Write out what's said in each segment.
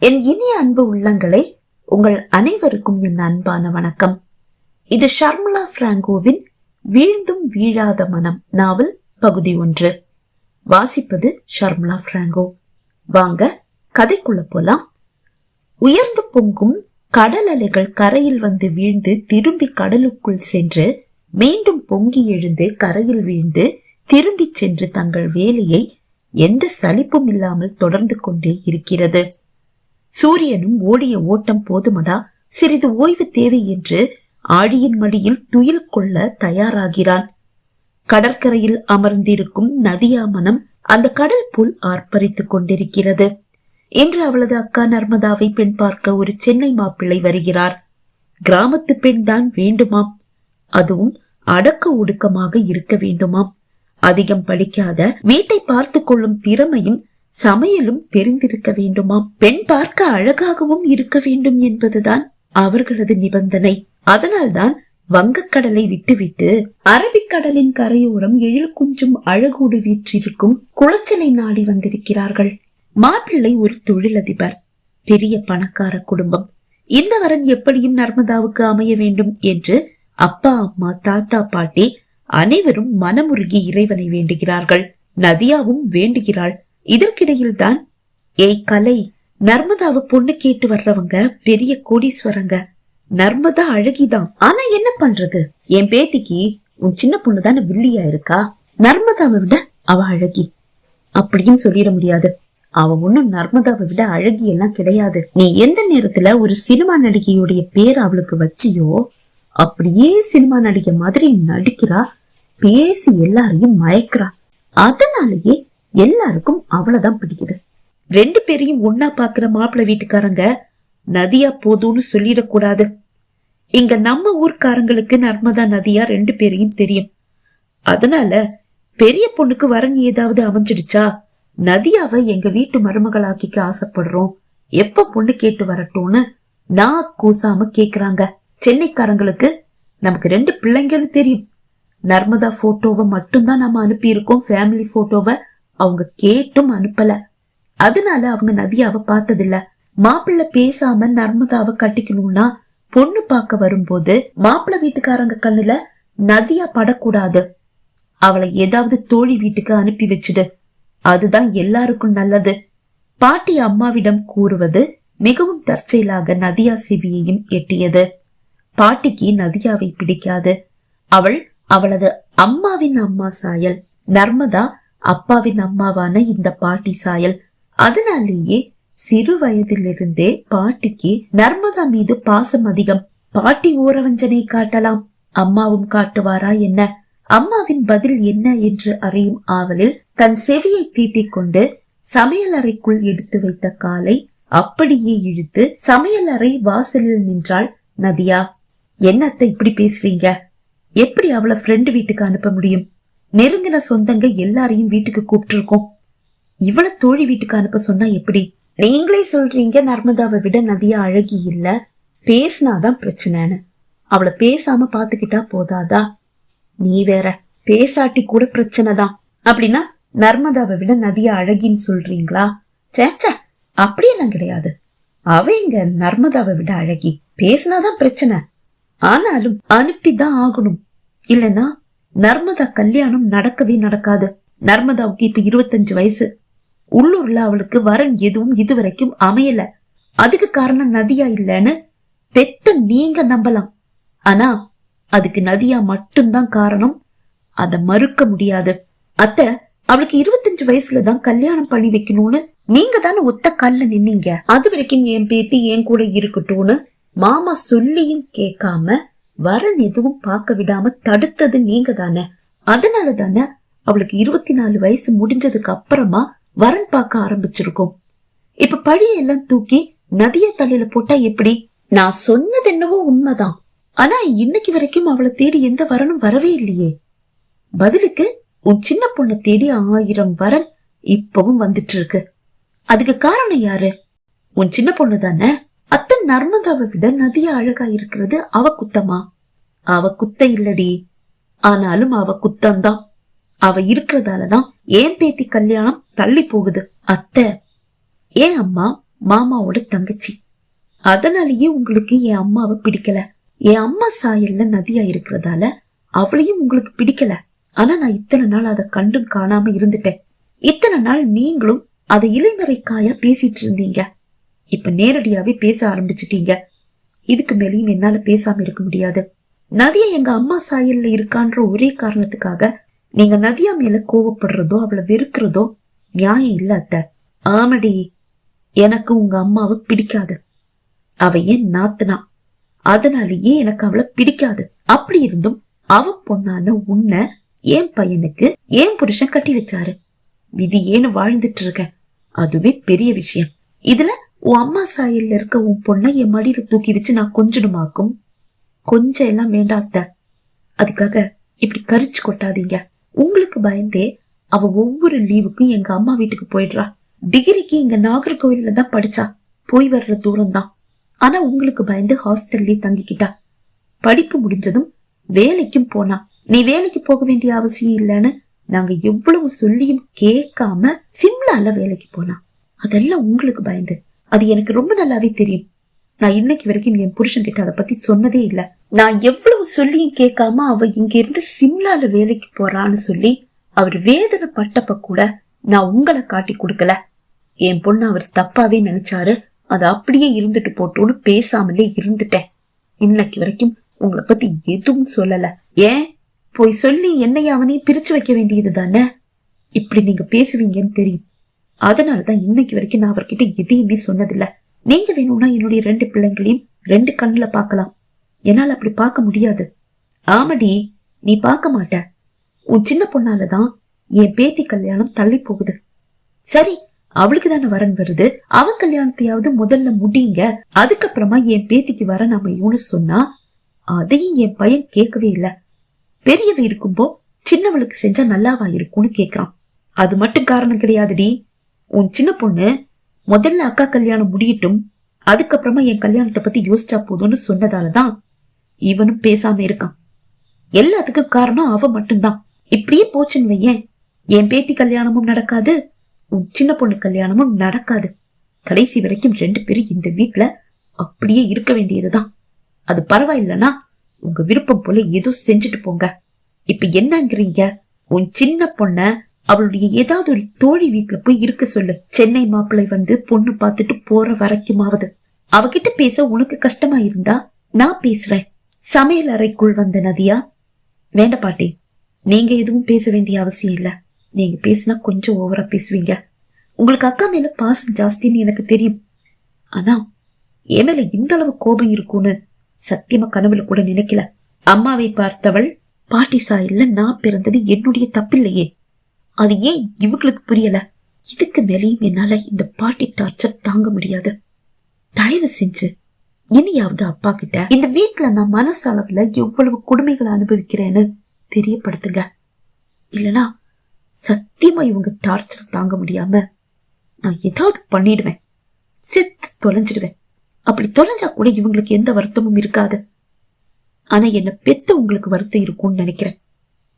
என் இனிய அன்பு உள்ளங்களே உங்கள் அனைவருக்கும் என் அன்பான வணக்கம். இது ஷர்மிளா பிராங்கோவின் வீழ்ந்தும் வீழாத மனம் நாவல் பகுதி ஒன்று. வாசிப்பது ஷர்மிளா பிராங்கோ. வாங்க கதைக்குள்ள போலாம். உயர்ந்து பொங்கும் கடல் அலைகள் கரையில் வந்து வீழ்ந்து திரும்பி கடலுக்குள் சென்று மீண்டும் பொங்கி எழுந்து கரையில் வீழ்ந்து திரும்பிச் சென்று தங்கள் வேலையை எந்த சலிப்பும் இல்லாமல் தொடர்ந்து கொண்டே இருக்கிறது. சூரியனும் ஓடிய ஓட்டம் போதுமடா? சிறிது ஓய்வு தேவை என்று ஆழியின் மடியில் துயில் கொள்ள தயாராகிறான். கடற்கரையில் அமர்ந்திருக்கும் நதியா மனம் அந்த கடல் போல் ஆர்ப்பரித்துக் கொண்டிருக்கிறது. இன்று அவளது அக்கா நர்மதாவை பெண் பார்க்க ஒரு சென்னை மாப்பிள்ளை வருகிறார். கிராமத்து பெண் தான் வேண்டுமாம். அதுவும் அடக்க ஒடுக்கமாக இருக்க வேண்டுமாம். அதிகம் படிக்காத வீட்டை பார்த்து கொள்ளும் திறமையும் சமையலும் தெரிந்திருக்க வேண்டுமாம். பெண் பார்க்க அழகாகவும் இருக்க வேண்டும் என்பதுதான் அவர்களது நிபந்தனை. அதனால்தான் வங்கக்கடலை விட்டுவிட்டு அரபிக்கடலின் கரையோரம் எழில் குஞ்சும் அழகோடு வீற்றிருக்கும் குளச்சலை நாடி வந்திருக்கிறார்கள். மாப்பிள்ளை ஒரு தொழிலதிபர் பெரிய பணக்கார குடும்பம். இந்த வரன் எப்படியும் நர்மதாவுக்கு அமைய வேண்டும் என்று அப்பா அம்மா தாத்தா பாட்டி அனைவரும் மனமுருகி இறைவனை வேண்டுகிறார்கள். நதியாவும் வேண்டுகிறாள். இதற்கிடையில்தான் ஏய் கலை நர்மதாவை பொண்ணு கேட்டு வர்றவங்க பெரிய கோடீஸ்வரங்க. நர்மதா அழகிதான். ஆனா என்ன பண்றது? என் பேத்திக்கு உன் சின்ன பொண்ணு தானே வில்லியா இருக்கா? நர்மதாவை விட அவ அழகி. அப்படின்னு சொல்லிட முடியாது. அவ ஒண்ணும் நர்மதாவை விட அழகி எல்லாம் கிடையாது. நீ எந்த நேரத்துல ஒரு சினிமா நடிகையுடைய பேர் அவளுக்கு வச்சியோ அப்படியே சினிமா நடிகை மாதிரி நடிக்கிறா பேசி எல்லாரையும் மயக்கிறா. அதனாலயே எல்லாருக்கும் அவளதான் பிடிக்குது. ரெண்டு பேரையும் ஒன்னா பாக்குற மாப்பிள்ளை வீட்டுக்காரங்க நதியா போதும்னு சொல்லிடக்கூடாது. இங்க நம்ம ஊர்க்காரங்களுக்கு நர்மதா நதியா ரெண்டு பேரையும் தெரியும். அதனால பெரிய பொண்ணுக்கு வரன் ஏதாவது அமைஞ்சிடுச்சா? நதியாவை எங்க வீட்டு மருமகளாக்கிக்க ஆசைப்படுறோம். எப்ப பொண்ணு கேட்டு வரட்டும்னு நான் கூசாம கேக்குறாங்க. சென்னைக்காரங்களுக்கு நமக்கு ரெண்டு பிள்ளைங்கன்னு தெரியும். நர்மதா போட்டோவை மட்டும்தான் நம்ம அனுப்பியிருக்கோம். ஃபேமிலி போட்டோவை அவங்க கேட்டும் அனுப்பல. அதனால அவங்க நதியாவை பார்த்ததில்ல. மாப்பிள்ளை பேசாம நர்மதாவை கட்டிக்கணும்னா பொண்ணு பார்க்க வரும்போது மாப்பிள்ளை வீட்டுக்காரங்க கண்ணுல நதியா படக்கூடாது. அவளை ஏதாவது தோழி வீட்டுக்கு அனுப்பி வச்சுடு. அதுதான் எல்லாருக்கும் நல்லது. பாட்டி அம்மாவிடம் கூறுவது மிகவும் தற்செயலாக நதியா சிவியையும் எட்டியது. பாட்டிக்கு நதியாவை பிடிக்காது. அவள் அவளது அம்மாவின் அம்மா சாயல் நர்மதா அப்பாவின் அம்மாவான இந்த பாட்டி சாயல். அதனாலேயே சிறு வயதிலிருந்தே பாட்டிக்கு நர்மதா மீது பாசம் அதிகம். பாட்டி ஊரவஞ்சனை காட்டலாம். அம்மாவும் காட்டுவாரா என்ன? அம்மாவின் பதில் என்ன என்று அறியும் ஆவலில் தன் செவியை தீட்டிக் கொண்டு சமையலறைக்குள் எடுத்து வைத்த காலை அப்படியே இழுத்து சமையலறை வாசலில் நின்றாள் நதியா. என்னத்தை இப்படி பேசுறீங்க? எப்படி அவளை ஃப்ரெண்டு வீட்டுக்கு அனுப்ப முடியும்? நெருங்கின சொந்தங்க எல்லாரையும் வீட்டுக்கு கூப்பிட்டுருக்கோம். இவ்வளவு தோழி வீட்டுக்கு அனுப்ப சொன்னா எப்படி? நீங்களே சொல்றீங்க நர்மதாவை விட நதியா அழகி இல்ல. பேசினாதான் பிரச்சனைன்னு. அவளை பேசாம பாத்துக்கிட்டா போதாதா? நீ வேற பேசாட்டி கூட பிரச்சனை தான் அப்படின்னா நர்மதாவை விட நதியா அழகின்னு சொல்றீங்களா? சேச்சா அப்படியெல்லாம் கிடையாது. அவ இங்க நர்மதாவை விட அழகி? பேசினாதான் பிரச்சனை. ஆனாலும் அனுப்பிதான் ஆகணும். இல்லைன்னா நர்மதா கல்யாணம் நடக்கவே நடக்காது. நர்மதாவுக்கு இப்ப இருபத்தஞ்சு வயசு. உள்ளூர்ல அவளுக்கு வரன் எதுவும் இதுவரைக்கும் அமையல. அதுக்கு காரணம் நதியா இல்லைன்னு பெத்த நீங்க நம்பலாம். ஆனா அதுக்கு நதியா மட்டும்தான் காரணம். அத மறுக்க முடியாது. அத்த அவளுக்கு இருபத்தஞ்சு வயசுல தான் கல்யாணம் பண்ணி வைக்கணும்னு நீங்க தானே ஒத்த கல்ல நின்னீங்க. அது வரைக்கும் என் பேத்தி என் கூட இருக்கட்டும்னு மாமா சொல்லியும் கேட்காம வரன் எதுவும் பார்க்க விடாம தடுத்தது நீங்க தானே அதனால தானே அவளுக்கு இருபத்தி நாலு வயசு முடிஞ்சதுக்கு அப்புறமா வரன் பார்க்க ஆரம்பிச்சிருக்கோம். இப்ப பழிய எல்லாம் தூக்கி நதிய தலையில போட்டா எப்படி? நான் சொன்னது என்னவோ உண்மைதான். ஆனா இன்னைக்கு வரைக்கும் அவளை தேடி எந்த வரனும் வரவே இல்லையே. பதிலுக்கு உன் சின்ன பொண்ணை தேடி ஆயிரம் வரன் இப்பவும் வந்துட்டு இருக்கு. அதுக்கு காரணம் யாரு? உன் சின்ன பொண்ணு தானே அத்தன் நர்மதாவை விட நதியா அழகா இருக்கிறது அவ குத்தமா? அவ குத்த இல்லடி. ஆனாலும் அவ குத்தம்தான் அவ இருக்கிறதாலதான் ஏன் பேத்தி கல்யாணம் தள்ளி போகுது? அத்தை. ஏன் அம்மா? மாமாவோட தங்கச்சி. அதனாலயே உங்களுக்கு என் அம்மாவை பிடிக்கல. என் அம்மா சாயல்ல நதியா இருக்கிறதால அவளையும் உங்களுக்கு பிடிக்கல. ஆனா நான் இத்தனை நாள் அதை கண்டும் காணாம இருந்துட்டேன். இத்தனை நாள் நீங்களும் அதை இலைமறைக்காயா பேசிட்டு இருந்தீங்க. இப்ப நேரடியாவே பேச ஆரம்பிச்சிட்டீங்க. இதுக்கு மேலேயும் என்னால பேசாம இருக்க முடியாது. நதியா எங்க அம்மா சாயல்ல இருக்கான்ற ஒரே காரணத்துக்காக நீங்க நதியா மேல கோவப்படுறதோ அவளை வெறுக்கிறதோ நியாயம் இல்ல அத்த. ஆமடி எனக்கு உங்க அம்மாவை பிடிக்காது. அவ ஏன் நாத்துனா? அதனாலேயே எனக்கு அவளை பிடிக்காது. அப்படி இருந்தும் அவ பொண்ணான உன்னை என் பையனுக்கு ஏன் புருஷன் கட்டி வச்சாரு. விதி ஏன்னு வாழ்ந்துட்டு இருக்க. அதுவே பெரிய விஷயம். இதுல உன் அம்மா சாயல்ல இருக்க உன் பொண்ணை என் மடியில தூக்கி வச்சு நான் கொஞ்சணுமாக்கும்? கொஞ்சம் எல்லாம் வேண்டாத்த அதுக்காக இப்படி கரிச்சு கொட்டாதீங்க. உங்களுக்கு பயந்தே அவ ஒவ்வொரு லீவுக்கும் எங்க அம்மா வீட்டுக்கு போயிடுறா. டிகிரிக்கு இங்க நாகர்கோவில்ல தான் படிச்சா. போய் வர்ற தூரம் தான் ஆனா உங்களுக்கு பயந்து ஹாஸ்டல்லே தங்கிக்கிட்டா. படிப்பு முடிஞ்சதும் வேலைக்கும் போனா. நீ வேலைக்கு போக வேண்டிய அவசியம் இல்லைன்னு நாங்க எவ்வளவு சொல்லியும் கேட்காம சிம்லால வேலைக்கு போனா. அதெல்லாம் உங்களுக்கு பயந்து. அது எனக்கு ரொம்ப நல்லாவே தெரியும். நான் இன்னைக்கு வரைக்கும் என் புருஷன் கிட்ட அதை பத்தி சொன்னதே இல்ல. நான் எவ்வளவு சொல்லியும் கேட்காம அவ இங்க இருந்து சிம்லால வேலைக்கு போறான்னு சொல்லி அவர் வேதனை பட்டப்ப கூட நான் உங்களை காட்டி கொடுக்கல. என் பொண்ணு அவர் தப்பாவே நினைச்சாரு. அது அப்படியே இருந்துட்டு போட்டோன்னு பேசாமலே இருந்துட்டேன். இன்னைக்கு வரைக்கும் உங்களை பத்தி எதுவும் சொல்லல. ஏன்? போய் சொல்லி என்னைய அவனையும் பிரிச்சு வைக்க வேண்டியது தானே இப்படி நீங்க பேசுவீங்கன்னு தெரியும். அதனாலதான் இன்னைக்கு வரைக்கும் நான் அவர்கிட்ட எதையுமே சொன்னதில்ல. நீங்க வேணும்னா என்னுடைய ரெண்டு பிள்ளைங்களையும் ரெண்டு கண்ணுல பார்க்கலாம். என்னால அப்படி பார்க்க முடியாது. ஆமடி நீ பார்க்க மாட்ட. உன் சின்ன பொண்ணால தான் என் பேத்தி கல்யாணம் தள்ளி போகுது. சரி அவளுக்கு தானே வரன் வருது. அவ கல்யாணத்தையாவது முதல்ல முடியுங்க. அதுக்கப்புறமா என் பேத்திக்கு வரன் அமையும்னு சொன்னா அதையும் என் பையன் கேட்கவே இல்ல. பெரியவ இருக்கும்போ சின்னவளுக்கு செஞ்சா நல்லாவா இருக்கும்னு கேக்குறான். அது மட்டும் காரணம் கிடையாதுடி. உன் சின்ன பொண்ணு முதல்ல அக்கா கல்யாணம் முடியட்டும் அதுக்கப்புறமா என் கல்யாணத்தை பத்தி யோசிச்சா போதும்னு சொன்னதாலதான் இவனும் பேசாம இருக்கான். எல்லாத்துக்கும் காரணம் அவ மட்டும்தான். இப்படியே போச்சுன்னு வையேன். என் பேத்தி கல்யாணமும் நடக்காது உன் சின்ன பொண்ணு கல்யாணமும் நடக்காது. கடைசி வரைக்கும் ரெண்டு பேரும் இந்த வீட்ல அப்படியே இருக்க வேண்டியதுதான். அது பரவாயில்லனா உங்க விருப்பம் போல ஏதோ செஞ்சுட்டு போங்க. இப்ப என்னங்கிறீங்க? உன் சின்ன பொண்ண அவளுடைய ஏதாவது ஒரு தோழி வீட்டுல போய் இருக்க சொல்லு. சென்னை மாப்பிள்ளை வந்து பொண்ணு பார்த்துட்டு போற வரைக்குமாவது. அவகிட்ட பேச உனக்கு கஷ்டமா இருந்தா நான் பேசுறேன். சமையல் அறைக்குள் வந்த நதியா வேண்ட பாட்டி நீங்க எதுவும் பேச வேண்டிய அவசியம் இல்ல. நீங்க பேசினா கொஞ்சம் ஓவரா பேசுவீங்க. உங்களுக்கு அக்கா மேல பாசம் ஜாஸ்தின்னு எனக்கு தெரியும். ஆனா என் மேல இந்த அளவு கோபம் இருக்கும்னு சத்தியமா கனவுல கூட நினைக்கல. அம்மாவை பார்த்தவள் பாட்டி சாயல்ல நான் பிறந்தது என்னுடைய தப்பில்லையே. அது ஏன் இவங்களுக்கு புரியல? இதுக்கு மேலேயும் என்னால இந்த பாட்டி டார்ச்சர் தாங்க முடியாது. தயவு செஞ்சு இனியாவது அப்பா கிட்ட இந்த வீட்டுல நான் மனசளவுல எவ்வளவு கொடுமைகளை அனுபவிக்கிறேன்னு தெரியப்படுத்துங்க. இல்லனா சத்தியமா இவங்க டார்ச்சர் தாங்க முடியாம நான் ஏதாவது பண்ணிடுவேன். செத்து தொலைஞ்சிடுவேன். அப்படி தொலைஞ்சா கூட இவங்களுக்கு எந்த வருத்தமும் இருக்காது. ஆனா என்ன பெத்த உங்களுக்கு வருத்தம் இருக்கும்னு நினைக்கிறேன்.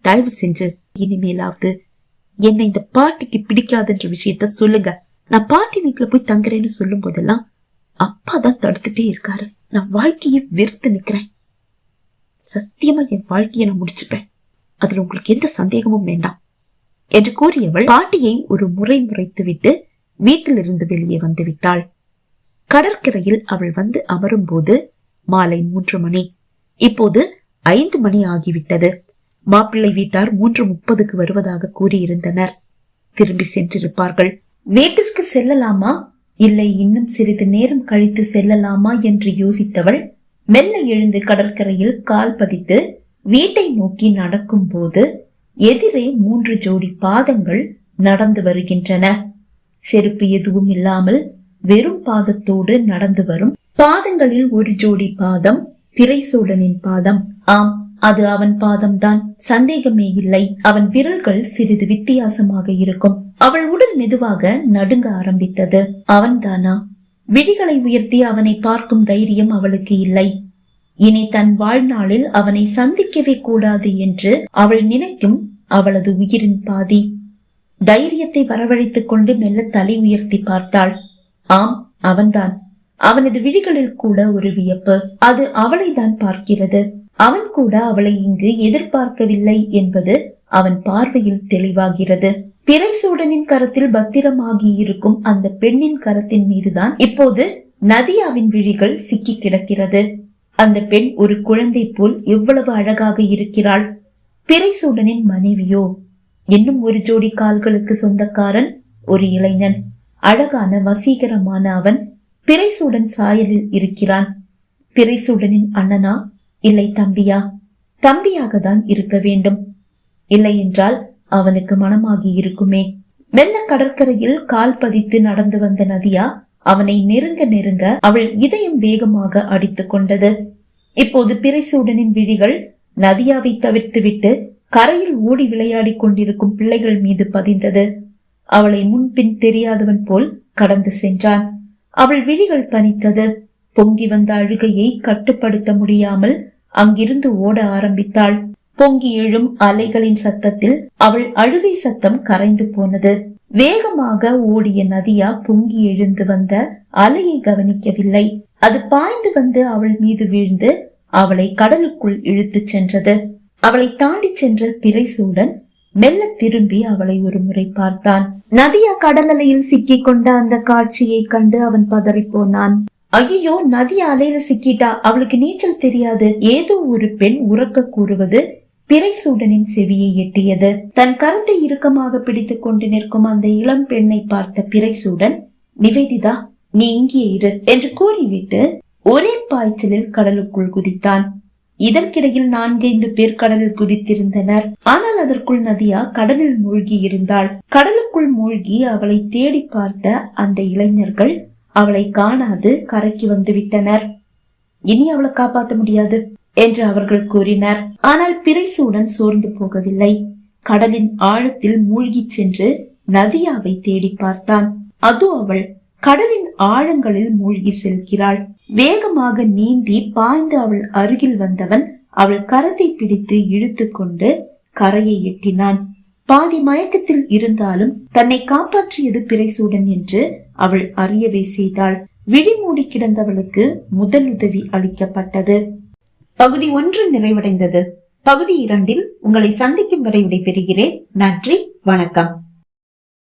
தயவு செஞ்சு இனிமேலாவது என்னை இந்த பாட்டிக்கு பிடிக்காதுன்ற விஷயத்த சொல்லுங்க. நான் பாட்டி வீட்டுல போய் தங்குறேன்னு சொல்லும் போதெல்லாம் அப்பா தான் தடுத்துட்டே இருக்காரு. நான் வாழ்க்கையை வெறுத்து நிக்கிறேன். சத்தியமா என் வாழ்க்கையை நான் முடிச்சுப்பேன். அதுல உங்களுக்கு எந்த சந்தேகமும் வேண்டாம். என்று கூறியவள் பாட்டியை ஒரு முறை முறைத்து விட்டு வீட்டிலிருந்து வெளியே வந்து விட்டாள் கடற்கரையில் அவள் வந்து அமரும் போது மாலை மூன்று மணி. இப்போது ஐந்து மணி ஆகிவிட்டது. மாப்பிள்ளை வீட்டார் மூன்று முப்பதுக்கு வருவதாக கூறியிருந்தனர். திரும்பி சென்றிருப்பார்கள். வீட்டிற்கு செல்லலாமா? இல்லை இன்னும் சிறிது நேரம் கழித்து செல்லலாமா? என்று யோசித்தவள் மெல்ல எழுந்து கடற்கரையில் கால் பதித்து வீட்டை நோக்கி நடக்கும் போது எதிரே மூன்று ஜோடி பாதங்கள் நடந்து வருகின்றன. செருப்பு எதுவும் இல்லாமல் வெறும் பாதத்தோடு நடந்து வரும். பாதங்களில் ஒரு ஜோடி பாதம் பிறைசூடனின் பாதம். ஆம் அது அவன் பாதம்தான். சந்தேகமே இல்லை. அவன் விரல்கள் சிறிது வித்தியாசமாக இருக்கும். அவள் உடல் மெதுவாக நடுங்க ஆரம்பித்தது. அவன்தானா? விழிகளை உயர்த்தி அவனை பார்க்கும் தைரியம் அவளுக்கு இல்லை. இனி தன் வாழ்நாளில் அவனை சந்திக்கவே கூடாது என்று அவள் நினைக்கும் அவளது உயிரின் பாதி. தைரியத்தை வரவழைத்துக் கொண்டு மெல்ல தலை உயர்த்தி பார்த்தாள். ஆம் அவன்தான். அவனது விழிகளில் கூட ஒரு வியப்பு. அது அவளை தான் பார்க்கிறது. அவன் கூட அவளை இங்கு எதிர்பார்க்கவில்லை என்பது அவன் பார்வையில் தெளிவாகிறது. பிறைசூடனின் கரத்தில் பத்திரமாகி இருக்கும் அந்த பெண்ணின் கரத்தின் மீதுதான் இப்போது நதியாவின் விழிகள் சிக்கி கிடக்கிறது. அந்த பெண் ஒரு குழந்தை போல் எவ்வளவு அழகாக இருக்கிறாள். பிறைசூடனின் மனைவியோ இன்னும் ஒரு ஜோடி கால்களுக்கு சொந்தக்காரன் ஒரு இளைஞன் அழகான வசீகரமான அவன் பிறைசூடன் சாயலில் இருக்கிறான். பிறைசூடனின் அண்ணனா இல்லை தம்பியா தம்பியாக தான் இருக்க வேண்டும். இல்லை என்றால் அவனுக்கு மனமாகி இருக்குமே. மெல்ல கடற்கரையில் கால் பதித்து நடந்து வந்த நதியா அவனை நெருங்க நெருங்க அவள் இதயம் வேகமாக அடித்துக் கொண்டது. இப்போது பிறைசூடனின் விழிகள் நதியாவை தவிர்த்துவிட்டு கரையில் ஓடி விளையாடிக் கொண்டிருக்கும் பிள்ளைகள் மீது பதிந்தது. அவளை முன்பின் தெரியாதவன் போல் கடந்து சென்றான். அவள் விழிகள் பனித்தது. பொங்கி வந்த அழுகையை கட்டுப்படுத்த முடியாமல் அங்கிருந்து ஓட ஆரம்பித்தாள். பொங்கி எழும் அலைகளின் சத்தத்தில் அவள் அழுகை சத்தம் கரைந்து போனது. வேகமாக ஓடிய நதியா பொங்கி எழுந்து வந்த அலையை கவனிக்கவில்லை. அது பாய்ந்து வந்து அவள் மீது வீழ்ந்து அவளை கடலுக்குள் இழுத்துச் சென்றது. அவளை தாண்டி சென்ற பிறைசூடன் மெல்ல திரும்பி அவளை ஒரு முறை பார்த்தான். நதியா கடலையில் சிக்கி சிக்கிக் கொண்ட அந்த காட்சியை கண்டு அவன் பதறி போனான். ஐயோ நதி அலையில சிக்கிட்டா? அவளுக்கு நீச்சல் தெரியாது. ஏதோ ஒரு பெண் உறக்க கூறுவது பிறைசூடனின் செவியை எட்டியது. தன் கரத்தை இறுக்கமாக பிடித்துக் கொண்டு நிற்கும் அந்த இளம் பெண்ணை பார்த்த பிறைசூடன் நிவேதிதா நீ இங்கே இரு என்று கூறிவிட்டு ஒரே பாய்ச்சலில் கடலுக்குள் குதித்தான். இதற்கிடையில் நான்கைந்து பேர் கடலில் குதித்திருந்தனர். ஆனால் அதற்குள் நதியா கடலில் மூழ்கி இருந்தாள். கடலுக்குள் மூழ்கி அவளை தேடி பார்த்த அந்த இளைஞர்கள் அவளை காணாது கரைக்கு வந்து விட்டனர் இனி அவளை காப்பாற்ற முடியாது என்று அவர்கள் கூறினர். ஆனால் பிரைசூடன் சோர்ந்து போகவில்லை. கடலின் ஆழத்தில் மூழ்கிச் சென்று நதியாவை தேடி பார்த்தான். அது அவள் கடலின் ஆழங்களில் மூழ்கி செல்கிறாள். வேகமாக நீந்தி பாய்ந்து அவள் அருகில் வந்தவன் அவள் கரத்தை பிடித்து இழுத்து கொண்டு கரையை எட்டினான். பாதி மயக்கத்தில் இருந்தாலும் தன்னை காப்பாற்றியது பிறைசூடன் என்று அவள் அறியவே செய்தாள். விழிமூடி கிடந்தவளுக்கு முதல் உதவி அளிக்கப்பட்டது. பகுதி ஒன்று நிறைவடைந்தது. பகுதி இரண்டில் உங்களை சந்திக்கும் வரை விடைபெறுகிறேன். நன்றி. வணக்கம்.